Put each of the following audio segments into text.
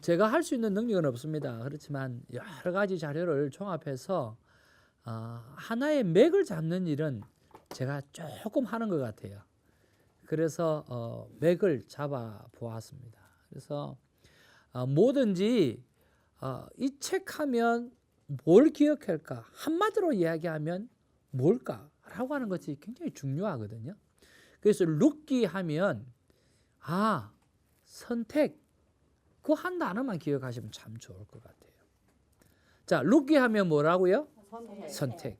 제가 할 수 있는 능력은 없습니다. 그렇지만 여러 가지 자료를 종합해서 어, 하나의 맥을 잡는 일은 제가 조금 하는 것 같아요. 그래서 어, 맥을 잡아 보았습니다. 그래서 어, 뭐든지 어, 이 책하면 뭘 기억할까? 한마디로 이야기하면 뭘까?라고 하는 것이 굉장히 중요하거든요. 그래서 룻기 하면 아 선택 그 한 단어만 기억하시면 참 좋을 것 같아요. 자 룻기 하면 뭐라고요? 선택. 선택.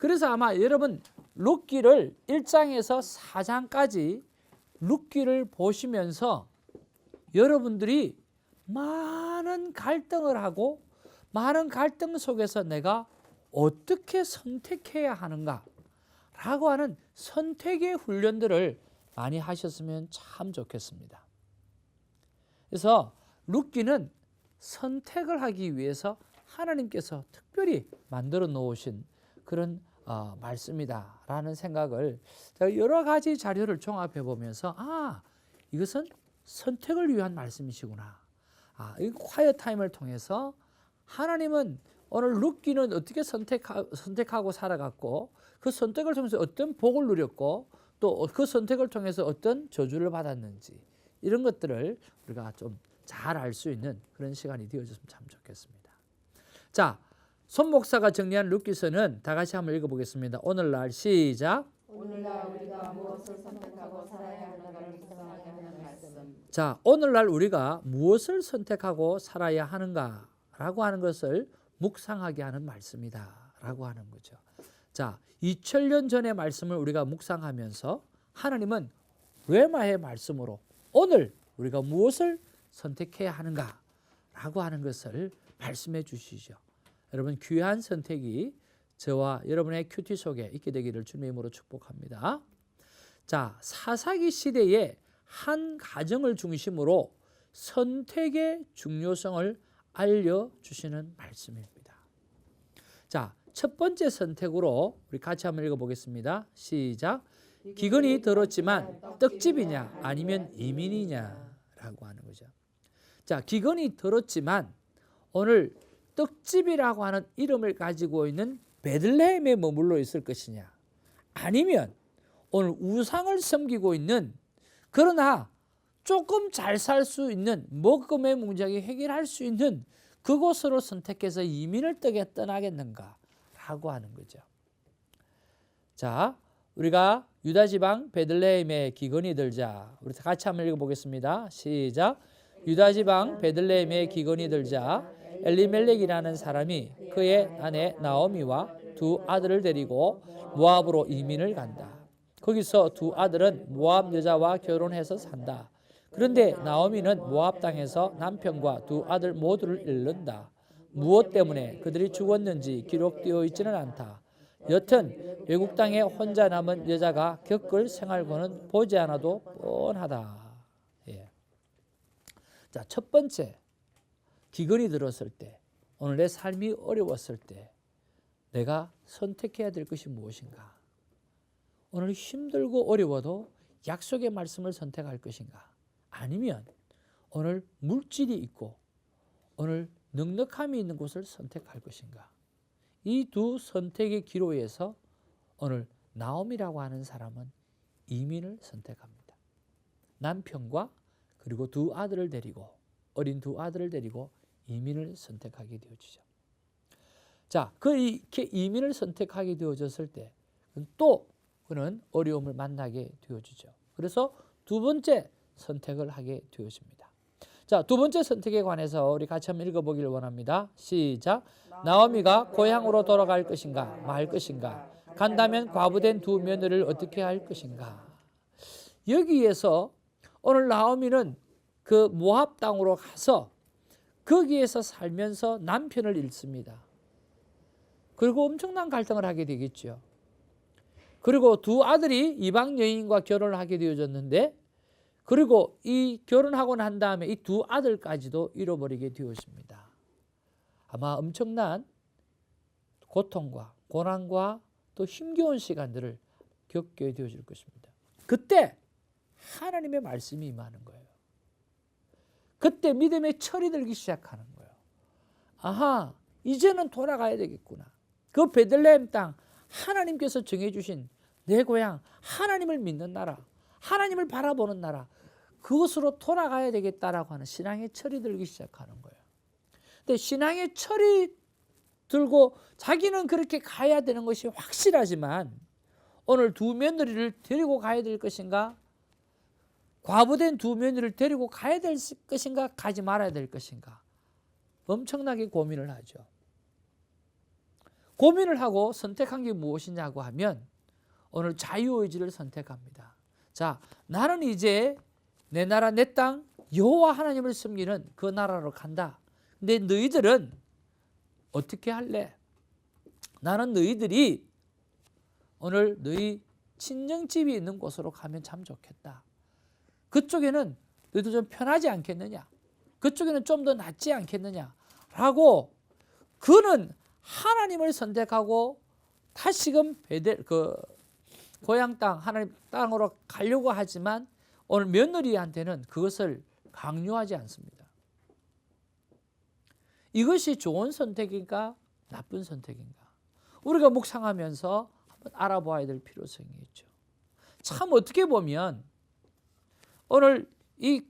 그래서 아마 여러분 룻기를 1장에서 4장까지 룻기를 보시면서 여러분들이 많은 갈등을 하고 많은 갈등 속에서 내가 어떻게 선택해야 하는가 라고 하는 선택의 훈련들을 많이 하셨으면 참 좋겠습니다. 그래서 룻기는 선택을 하기 위해서 하나님께서 특별히 만들어 놓으신 그런 어, 말씀이다라는 생각을 여러 가지 자료를 종합해 보면서 아 이것은 선택을 위한 말씀이시구나. 아, 이 콰이어 타임을 통해서 하나님은 오늘 룻기는 어떻게 선택하, 선택하고 살아갔고 그 선택을 통해서 어떤 복을 누렸고 또 그 선택을 통해서 어떤 저주를 받았는지 이런 것들을 우리가 좀 잘 알 수 있는 그런 시간이 되어졌으면 참 좋겠습니다. 자, 손 목사가 정리한 룻기서는 다 같이 한번 읽어보겠습니다. 오늘날 시작. 오늘날 우리가 무엇을 선택하고 살아야 하는가를 묵상하게 하는 말씀. 자, 오늘날 우리가 무엇을 선택하고 살아야 하는가라고 하는 것을 묵상하게 하는 말씀이다라고 하는 거죠. 자, 2000년 전의 말씀을 우리가 묵상하면서 하나님은 레마의 말씀으로 오늘 우리가 무엇을 선택해야 하는가 라고 하는 것을 말씀해 주시죠. 여러분 귀한 선택이 저와 여러분의 큐티 속에 있게 되기를 주님의 이름으로 축복합니다. 자, 사사기 시대에 한 가정을 중심으로 선택의 중요성을 알려 주시는 말씀입니다. 자, 첫 번째 선택으로 우리 같이 한번 읽어 보겠습니다. 시작. 기근이 들었지만 떡집이냐 아니면 이민이냐라고 하는. 자, 기근이 들었지만 오늘 떡집이라고 하는 이름을 가지고 있는 베들레헴에 머물러 있을 것이냐 아니면 오늘 우상을 섬기고 있는 그러나 조금 잘 살 수 있는 먹음의 문제를 해결할 수 있는 그곳으로 선택해서 이민을 떠게 떠나겠는가라고 하는 거죠. 자, 우리가 유다 지방 베들레헴에 기근이 들자 우리 같이 한번 읽어 보겠습니다. 시작. 유다 지방 베들레헴에 기근이 들자 엘리멜렉이라는 사람이 그의 아내 나오미와 두 아들을 데리고 모압으로 이민을 간다. 거기서 두 아들은 모압 여자와 결혼해서 산다. 그런데 나오미는 모압 땅에서 남편과 두 아들 모두를 잃는다. 무엇 때문에 그들이 죽었는지 기록되어 있지는 않다. 여튼 외국 땅에 혼자 남은 여자가 겪을 생활고는 보지 않아도 뻔하다. 예. 자, 첫 번째 기근이 들었을 때, 오늘 내 삶이 어려웠을 때, 내가 선택해야 될 것이 무엇인가? 오늘 힘들고 어려워도 약속의 말씀을 선택할 것인가? 아니면 오늘 물질이 있고 오늘 넉넉함이 있는 곳을 선택할 것인가? 이 두 선택의 기로에서 오늘 나옴이라고 하는 사람은 이민을 선택합니다. 남편과 그리고 두 아들을 데리고 어린 두 아들을 데리고 이민을 선택하게 되어지죠. 자, 그 이렇게 이민을 선택하게 되어졌을 때 또 그는 어려움을 만나게 되어지죠. 그래서 두 번째 선택을 하게 되어집니다. 자, 두 번째 선택에 관해서 우리 같이 한번 읽어보기를 원합니다. 시작. 나오미가 고향으로 돌아갈 것인가, 말 것인가? 간다면 과부된 두 며느리를 어떻게 할 것인가? 여기에서 오늘 나오미는 그 모압 땅으로 가서 거기에서 살면서 남편을 잃습니다. 그리고 엄청난 갈등을 하게 되겠죠. 그리고 두 아들이 이방 여인과 결혼을 하게 되어졌는데 그리고 이 결혼하고 난 다음에 이 두 아들까지도 잃어버리게 되었습니다. 아마 엄청난 고통과 고난과 또 힘겨운 시간들을 겪게 되어질 것입니다. 그때 하나님의 말씀이 임하는 거예요. 그때 믿음의 철이 들기 시작하는 거예요. 아하, 이제는 돌아가야 되겠구나. 그 베들레헴 땅 하나님께서 정해 주신 내 고향 하나님을 믿는 나라, 하나님을 바라보는 나라. 그것으로 돌아가야 되겠다라고 하는 신앙의 철이 들기 시작하는 거예요. 근데 신앙의 철이 들고 자기는 그렇게 가야 되는 것이 확실하지만 오늘 두 며느리를 데리고 가야 될 것인가? 과부된 두 며느리를 데리고 가야 될 것인가? 가지 말아야 될 것인가? 엄청나게 고민을 하죠. 고민을 하고 선택한 게 무엇이냐고 하면 오늘 자유의지를 선택합니다. 자, 나는 이제 내 나라 내 땅 여호와 하나님을 섬기는 그 나라로 간다. 근데 너희들은 어떻게 할래? 나는 너희들이 오늘 너희 친정집이 있는 곳으로 가면 참 좋겠다. 그쪽에는 너희도 좀 편하지 않겠느냐? 그쪽에는 좀 더 낫지 않겠느냐? 라고 그는 하나님을 선택하고 다시금 베델 그 고향 땅 하나님 땅으로 가려고 하지만 오늘 며느리한테는 그것을 강요하지 않습니다. 이것이 좋은 선택인가 나쁜 선택인가 우리가 묵상하면서 한번 알아봐야 될 필요성이 있죠. 참 어떻게 보면 오늘 이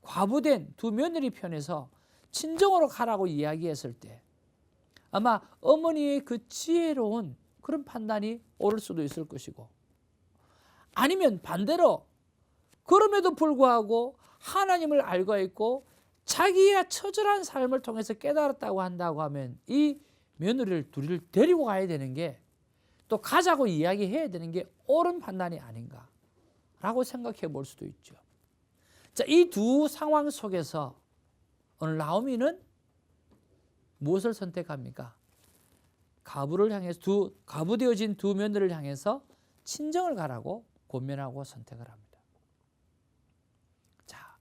과부된 두 며느리 편에서 친정으로 가라고 이야기했을 때 아마 어머니의 그 지혜로운 그런 판단이 옳을 수도 있을 것이고 아니면 반대로 그럼에도 불구하고 하나님을 알고 있고 자기의 처절한 삶을 통해서 깨달았다고 한다고 하면 이 며느리를 둘이를 데리고 가야 되는 게 또 가자고 이야기해야 되는 게 옳은 판단이 아닌가라고 생각해 볼 수도 있죠. 자, 이 두 상황 속에서 오늘 나오미는 무엇을 선택합니까? 가부를 향해서 두 가부되어진 두 며느리를 향해서 친정을 가라고 권면하고 선택을 합니다. 자,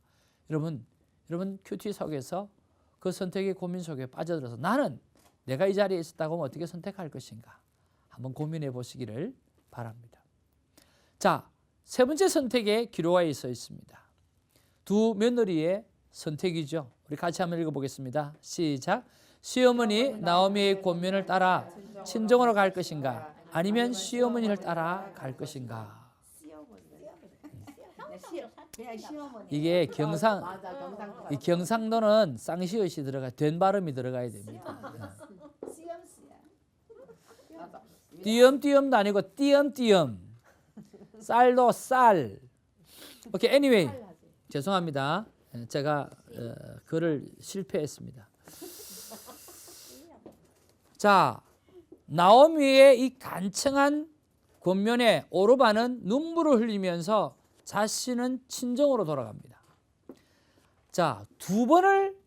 여러분, 여러분 큐티 속에서 그 선택의 고민 속에 빠져들어서 나는 내가 이 자리에 있었다고 하면 어떻게 선택할 것인가? 한번 고민해 보시기를 바랍니다. 자, 세 번째 선택에 기로가 있어 있습니다. 두 며느리의 선택이죠. 우리 같이 한번 읽어보겠습니다. 시작. 시어머니 나오미의 권면을 따라 친정으로 갈 것인가? 아니면 시어머니를 따라 갈 것인가? 이게 경상. 이 경상도는 쌍시옷이 들어가 된 발음이 들어가야 됩니다. 띄엄띄엄도 아니고 띄엄띄엄. 쌀도 쌀. 오케이, anyway. 죄송합니다. 예, 제가 어, 글을 실패했습니다. 자, 나오미의 이 간청한 권면에 오르바는 눈물을 흘리면서 자신은 친정으로 돌아갑니다. 자, 두 번을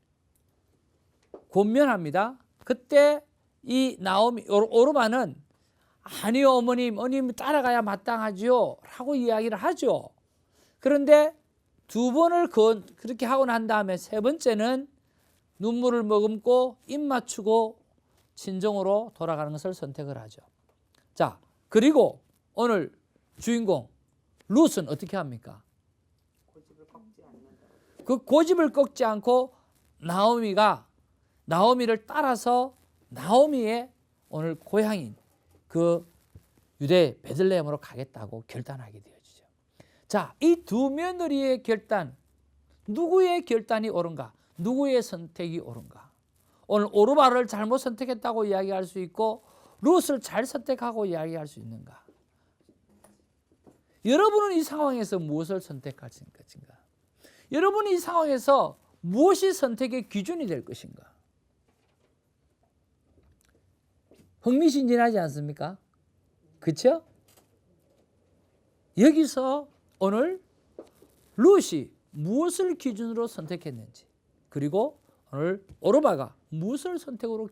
권면합니다. 그때 이 나오미 오르- 오르바는 아니요 어머님, 어머님 따라가야 마땅하지요 라고 이야기를 하죠. 그런데 두 번을 그, 그렇게 하고 난 다음에 세 번째는 눈물을 머금고 입 맞추고 친정으로 돌아가는 것을 선택을 하죠. 자, 그리고 오늘 주인공 룻은 어떻게 합니까? 그 고집을 꺾지 않고 나오미가 나오미를 따라서 나오미의 오늘 고향인 그 유대 베들레헴으로 가겠다고 결단하게 되어지죠. 자, 이 두 며느리의 결단 누구의 결단이 옳은가? 누구의 선택이 옳은가? 오늘 오르바를 잘못 선택했다고 이야기할 수 있고 룻을 잘 선택하고 이야기할 수 있는가? 여러분은 이 상황에서 무엇을 선택할 것인가? 여러분이 이 상황에서 무엇이 선택의 기준이 될 것인가? 흥미진진하지 않습니까? 그렇죠? 여기서 오늘 룻이 무엇을 기준으로 선택했는지 그리고 오늘 오르바가 무엇을 선택으로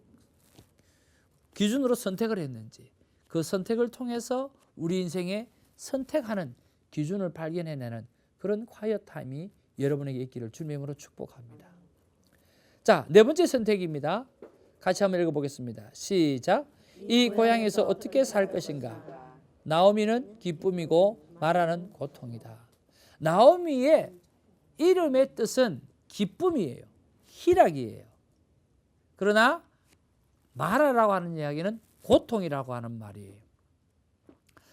기준으로 선택을 했는지 그 선택을 통해서 우리 인생에 선택하는 기준을 발견해내는 그런 콰이어 타임이 여러분에게 있기를 주님으로 축복합니다. 자, 네 번째 선택입니다. 같이 한번 읽어보겠습니다. 시작. 이 고향에서 어떻게 살 것인가? 나오미는 기쁨이고 말하는 고통이다. 나오미의 이름의 뜻은 기쁨이에요. 희락이에요. 그러나 마라라고 하는 이야기는 고통이라고 하는 말이에요.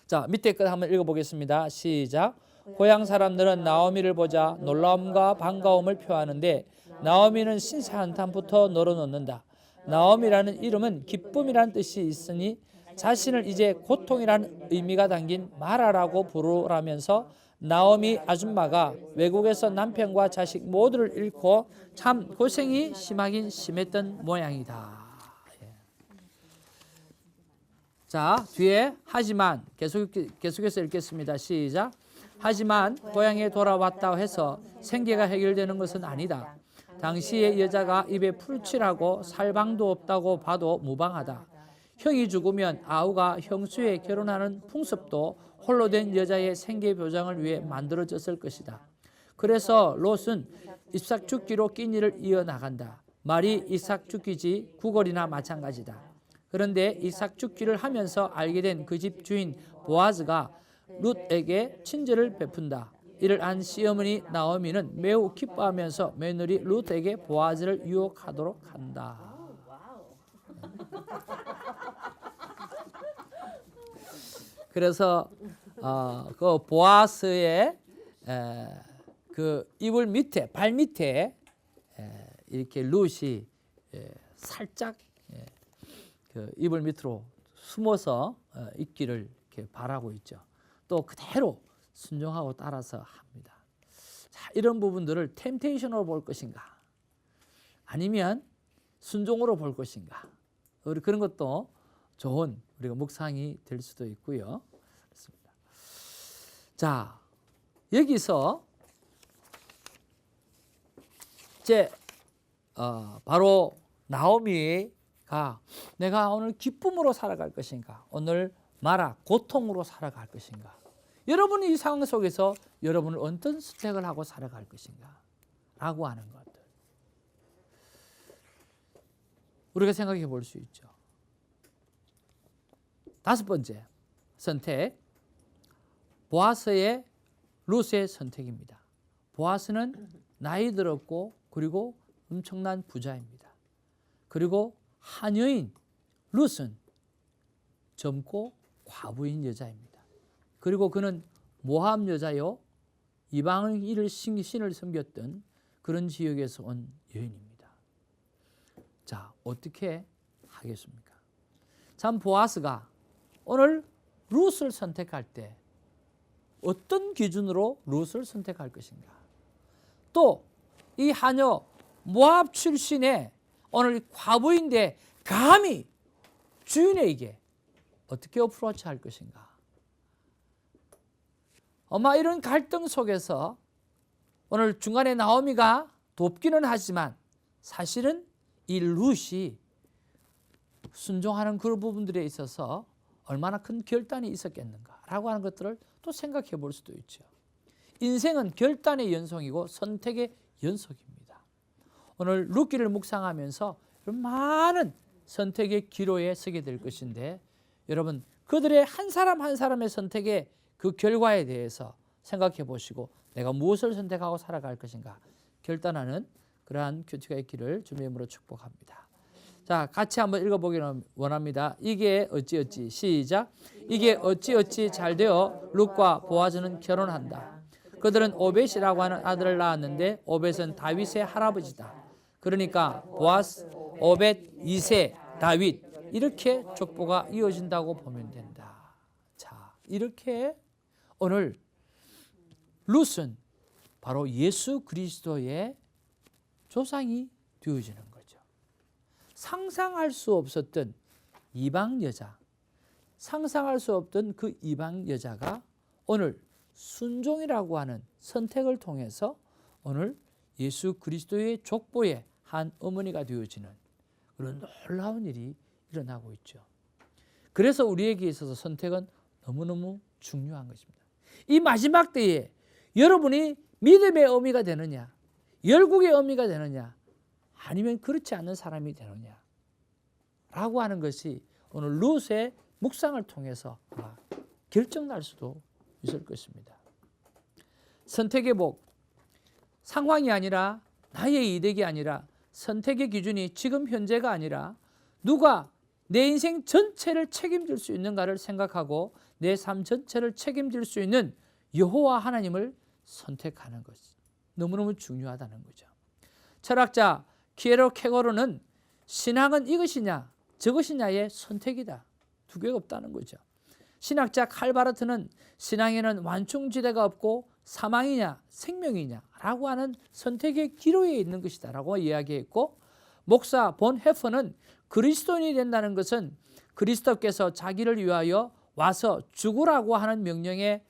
자, 밑에 것 한번 읽어보겠습니다. 시작. 고향 사람들은 나오미를 보자 놀라움과 반가움을 표하는데 나오미는 신세 한탄부터 널어놓는다. 나오미라는 이름은 기쁨이라는 뜻이 있으니 자신을 이제 고통이라는 의미가 담긴 마라라고 부르라면서 나오미 아줌마가 외국에서 남편과 자식 모두를 잃고 참 고생이 심하긴 심했던 모양이다. 예. 자 뒤에 하지만 계속 계속해서 읽겠습니다. 시작. 하지만 고향에 돌아왔다고 해서 생계가 해결되는 것은 아니다. 당시의 여자가 입에 풀칠하고 살방도 없다고 봐도 무방하다. 형이 죽으면 아우가 형수에 결혼하는 풍습도 홀로 된 여자의 생계 보장을 위해 만들어졌을 것이다. 그래서 롯은 이삭 죽기로 끼니를 이어나간다. 말이 이삭 죽기지 구걸이나 마찬가지다. 그런데 이삭 죽기를 하면서 알게 된 그 집 주인 보아즈가 룻에게 친절을 베푼다. 이를 안 시어머니 나오미는 매우 기뻐하면서 며느리 룻에게 보아즈를 유혹하도록 한다. 그래서 어, 그 보아스의 에, 그 이불 밑에 발 밑에 에, 이렇게 룻이 에, 살짝 에, 그 이불 밑으로 숨어서 어, 있기를 이렇게 바라고 있죠. 또 그대로 순종하고 따라서 합니다. 자, 이런 부분들을 템테이션으로 볼 것인가? 아니면 순종으로 볼 것인가? 그런 것도 좋은 우리가 묵상이 될 수도 있고요. 그렇습니다. 자, 여기서 이제 어, 바로 나오미가 내가 오늘 기쁨으로 살아갈 것인가? 오늘 마라 고통으로 살아갈 것인가? 여러분이 이 상황 속에서 여러분을 어떤 선택을 하고 살아갈 것인가? 라고 하는 것들. 우리가 생각해 볼 수 있죠. 다섯 번째 선택. 보아스의 루스의 선택입니다. 보아스는 나이 들었고 그리고 엄청난 부자입니다. 그리고 하녀인 루스는 젊고 과부인 여자입니다. 그리고 그는 모함 여자요 이방인을 신을 섬겼던 그런 지역에서 온 여인입니다. 자 어떻게 하겠습니까? 참 보아스가 오늘 룻을 선택할 때 어떤 기준으로 룻을 선택할 것인가? 또 이 하녀 모압 출신의 오늘 과부인데 감히 주인에게 어떻게 어프로치 할 것인가? 아마 이런 갈등 속에서 오늘 중간에 나오미가 돕기는 하지만 사실은 이 룻이 순종하는 그런 부분들에 있어서 얼마나 큰 결단이 있었겠는가라고 하는 것들을 또 생각해 볼 수도 있죠. 인생은 결단의 연속이고 선택의 연속입니다. 오늘 룻기를 묵상하면서 많은 선택의 기로에 서게 될 것인데 여러분 그들의 한 사람 한 사람의 선택의 그 결과에 대해서 생각해 보시고 내가 무엇을 선택하고 살아갈 것인가 결단하는 그러한 큐티가의 길을 주님으로 축복합니다. 자, 같이 한번 읽어보기를 원합니다. 이게 어찌어찌 시작. 이게 어찌어찌 잘 되어 룩과 보아즈는 결혼한다. 그들은 오벳이라고 하는 아들을 낳았는데 오벳은 다윗의 할아버지다. 그러니까 보아스, 오벳, 이세, 다윗 이렇게 족보가 이어진다고 보면 된다. 자, 이렇게 오늘 룻은 바로 예수 그리스도의 조상이 되어지는. 상상할 수 없었던 이방 여자, 상상할 수 없던 그 이방 여자가 오늘 순종이라고 하는 선택을 통해서 오늘 예수 그리스도의 족보의 한 어머니가 되어지는 그런 놀라운 일이 일어나고 있죠. 그래서 우리에게 있어서 선택은 너무너무 중요한 것입니다. 이 마지막 때에 여러분이 믿음의 어미가 되느냐, 열국의 어미가 되느냐, 아니면 그렇지 않는 사람이 되느냐, 라고 하는 것이 오늘 룻의 묵상을 통해서 결정날 수도 있을 것입니다. 선택의 복, 상황이 아니라 나의 이득이 아니라 선택의 기준이 지금 현재가 아니라 누가 내 인생 전체를 책임질 수 있는가를 생각하고 내 삶 전체를 책임질 수 있는 여호와 하나님을 선택하는 것이 너무너무 중요하다는 거죠. 철학자 키에로 케고르는 신앙은 이것이냐 저것이냐의 선택이다. 두 개가 없다는 거죠. 신학자 칼바르트는 신앙에는 완충지대가 없고 사망이냐 생명이냐라고 하는 선택의 기로에 있는 것이다라고 이야기했고 목사 본 헤퍼는 그리스도인이 된다는 것은 그리스도께서 자기를 위하여 와서 죽으라고 하는 명령에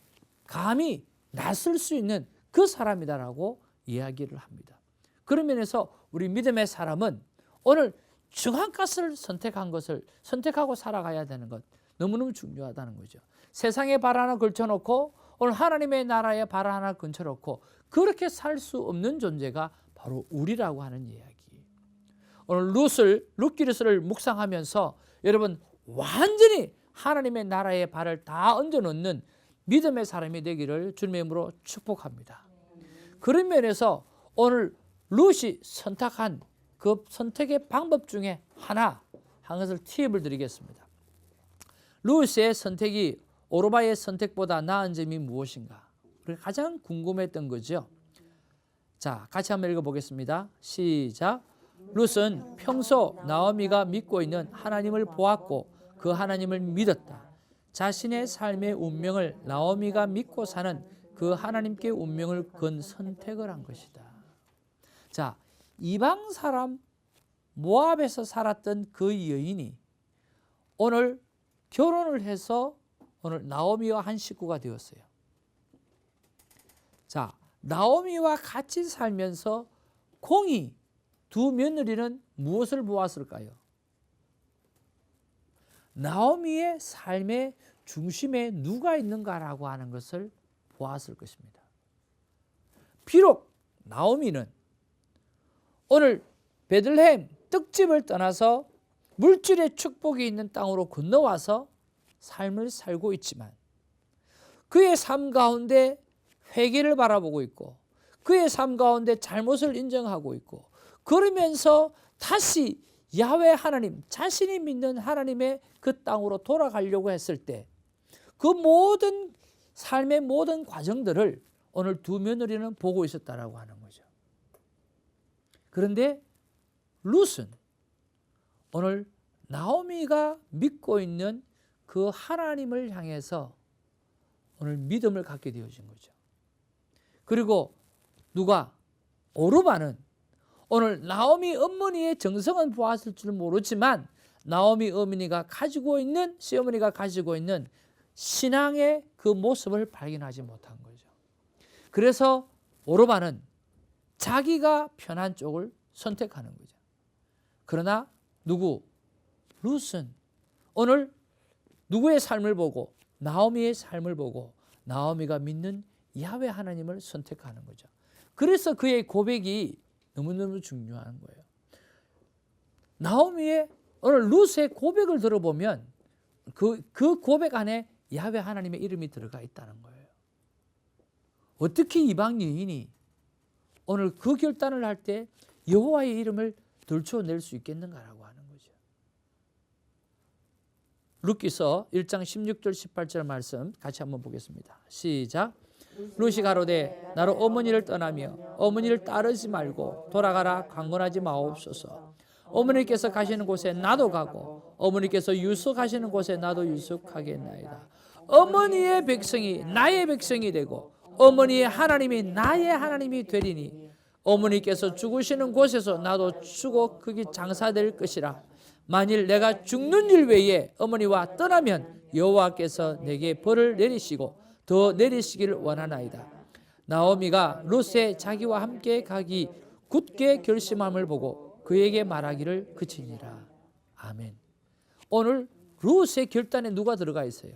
감히 나설 수 있는 그 사람이다라고 이야기를 합니다. 그런 면에서 우리 믿음의 사람은 오늘 중한 것을 선택한 것을 선택하고 살아가야 되는 것 너무너무 중요하다는 거죠. 세상에 발 하나 걸쳐놓고 오늘 하나님의 나라에 발 하나 걸쳐놓고 그렇게 살 수 없는 존재가 바로 우리라고 하는 이야기. 오늘 룻을 룻기르스를 묵상하면서 여러분 완전히 하나님의 나라에 발을 다 얹어 놓는 믿음의 사람이 되기를 주님의 이름으로 축복합니다. 그런 면에서 오늘 룻이 선택한 그 선택의 방법 중에 하나 한 것을 팁을 드리겠습니다. 룻의 선택이 오르바의 선택보다 나은 점이 무엇인가? 우리가 가장 궁금했던 거죠. 자, 같이 한번 읽어보겠습니다. 시작. 룻은 평소 나오미가 믿고 있는 하나님을 보았고 그 하나님을 믿었다. 자신의 삶의 운명을 나오미가 믿고 사는 그 하나님께 운명을 건 선택을 한 것이다. 자, 이방 사람 모압에서 살았던 그 여인이 오늘 결혼을 해서 오늘 나오미와 한 식구가 되었어요. 자, 나오미와 같이 살면서 공이 두 며느리는 무엇을 보았을까요? 나오미의 삶의 중심에 누가 있는가라고 하는 것을 보았을 것입니다. 비록 나오미는 오늘 베들레헴 떡집을 떠나서 물질의 축복이 있는 땅으로 건너와서 삶을 살고 있지만 그의 삶 가운데 회개를 바라보고 있고 그의 삶 가운데 잘못을 인정하고 있고 그러면서 다시 야외 하나님 자신이 믿는 하나님의 그 땅으로 돌아가려고 했을 때 그 모든 삶의 모든 과정들을 오늘 두 며느리는 보고 있었다라고 하는 거죠. 그런데 룻은 오늘 나오미가 믿고 있는 그 하나님을 향해서 오늘 믿음을 갖게 되어진 거죠. 그리고 누가 오르바는 오늘 나오미 어머니의 정성은 보았을 줄 모르지만 나오미 어머니가 가지고 있는 시어머니가 가지고 있는 신앙의 그 모습을 발견하지 못한 거죠. 그래서 오르바는 자기가 편한 쪽을 선택하는 거죠. 그러나 누구 룻은 오늘 누구의 삶을 보고 나오미의 삶을 보고 나오미가 믿는 야훼 하나님을 선택하는 거죠. 그래서 그의 고백이 너무너무 중요한 거예요. 나오미의 오늘 룻의 고백을 들어보면 그, 그 고백 안에 야훼 하나님의 이름이 들어가 있다는 거예요. 어떻게 이방 여인이 오늘 그 결단을 할 때 여호와의 이름을 들춰낼 수 있겠는가라고 하는 거죠. 룻기서 1장 16절 18절 말씀 같이 한번 보겠습니다. 시작. 룻이 가로되 나로 어머니를 떠나며 어머니를 따르지 말고 돌아가라 강권하지 마옵소서. 어머니께서 가시는 곳에 나도 가고 어머니께서 유숙하시는 곳에 나도 유숙하겠나이다. 어머니의 백성이 나의 백성이 되고 어머니의 하나님이 나의 하나님이 되리니 어머니께서 죽으시는 곳에서 나도 죽어 거기 장사될 것이라. 만일 내가 죽는 일 외에 어머니와 떠나면 여호와께서 내게 벌을 내리시고 더 내리시기를 원하나이다. 나오미가 룻의 자기와 함께 가기 굳게 결심함을 보고 그에게 말하기를 그치니라. 아멘. 오늘 룻의 결단에 누가 들어가 있어요?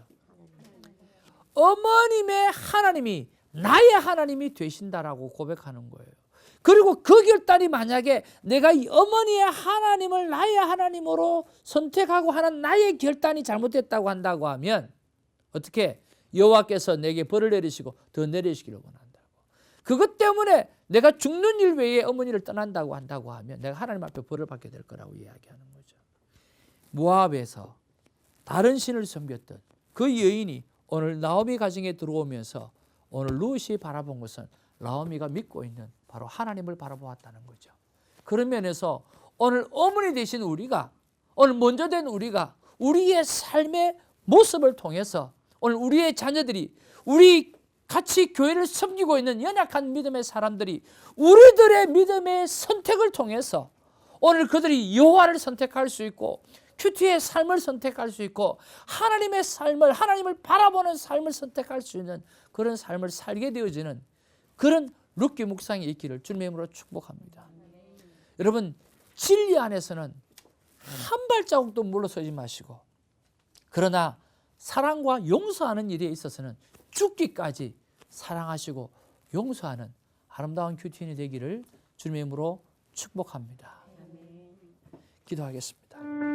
어머님의 하나님이 나의 하나님이 되신다라고 고백하는 거예요. 그리고 그 결단이 만약에 내가 이 어머니의 하나님을 나의 하나님으로 선택하고 하는 나의 결단이 잘못됐다고 한다고 하면 어떻게 여호와께서 내게 벌을 내리시고 더 내리시기를 원한다고. 그것 때문에 내가 죽는 일 외에 어머니를 떠난다고 한다고 하면 내가 하나님 앞에 벌을 받게 될 거라고 이야기하는 거죠. 모압에서 다른 신을 섬겼던 그 여인이 오늘 나오미 가정에 들어오면서 오늘 루시 바라본 것은 나오미가 믿고 있는 바로 하나님을 바라보았다는 거죠. 그런 면에서 오늘 어머니 되신 우리가 오늘 먼저 된 우리가 우리의 삶의 모습을 통해서 오늘 우리의 자녀들이 우리 같이 교회를 섬기고 있는 연약한 믿음의 사람들이 우리들의 믿음의 선택을 통해서 오늘 그들이 여호와를 선택할 수 있고 큐티의 삶을 선택할 수 있고 하나님의 삶을 하나님을 바라보는 삶을 선택할 수 있는 그런 삶을 살게 되어지는 그런 룻기 묵상이 있기를 주님의 이름으로 축복합니다. 여러분 진리 안에서는 한 발자국도 물러서지 마시고 그러나 사랑과 용서하는 일에 있어서는 죽기까지 사랑하시고 용서하는 아름다운 큐티인이 되기를 주님의 이름으로 축복합니다. 기도하겠습니다.